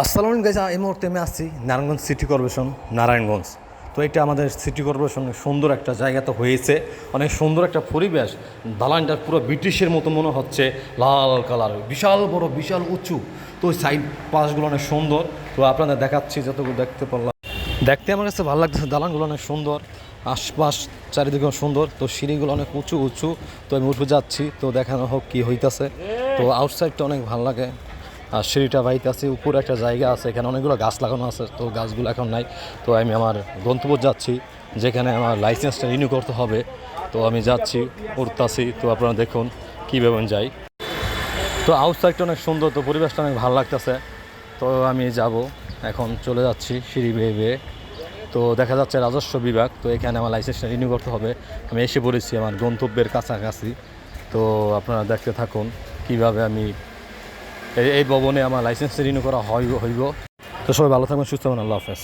আসসালামু গাইজ এই মুহূর্তে আমি আসছি নারায়ণগঞ্জ সিটি কর্পোরেশন নারায়ণগঞ্জ। তো এটা আমাদের সিটি কর্পোরেশনের সুন্দর একটা জায়গা তো হয়েছে। অনেক সুন্দর একটা পরিবেশ। দালানটা পুরো ব্রিটিশের মতো মনে হচ্ছে, লাল কালার। বিশাল বড়, বিশাল উঁচু। তো সাইড পাশগুলো অনেক সুন্দর। তো আপনাদের দেখাচ্ছি যতগুলো দেখতে পারলাম। দেখতে আমার কাছে ভালো লাগতেছে, দালানগুলো অনেক সুন্দর। আশপাশ চারিদিকে সুন্দর। তো সিঁড়িগুলো অনেক উঁচু উঁচু। তো আমি উঠে যাচ্ছি। তো দেখানো হোক কী হইতাছে। তো আউটসাইডটা অনেক ভালো লাগে। আর সিঁড়িটা বাইতে আছে উপরে একটা জায়গা আছে, এখানে অনেকগুলো গাছ লাগানো আছে, তো গাছগুলো এখন নাই। তো আমি আমার গন্তব্য যাচ্ছি, যেখানে আমার লাইসেন্সটা রিনিউ করতে হবে। তো আমি যাচ্ছি, উঠতাছি, তো আপনারা দেখুন কীভাবে যাই। তো আউটসাইডটা অনেক সুন্দর, তো পরিবেশটা অনেক ভালো লাগতেছে। তো আমি যাব, এখন চলে যাচ্ছি সিঁড়ি বেয়ে বেয়ে। তো দেখা যাচ্ছে রাজস্ব বিভাগ, তো এখানে আমার লাইসেন্সটা রিনিউ করতে হবে। আমি এসে পড়েছি আমার গন্তব্যের কাছাকাছি। তো আপনারা দেখতে থাকুন কীভাবে আমি এই ভবনে আমার লাইসেন্স রিনিউ করা হইব। তো সবাই ভালো থাকবেন, সুস্থ হবেন। আল্লাহ হাফেজ।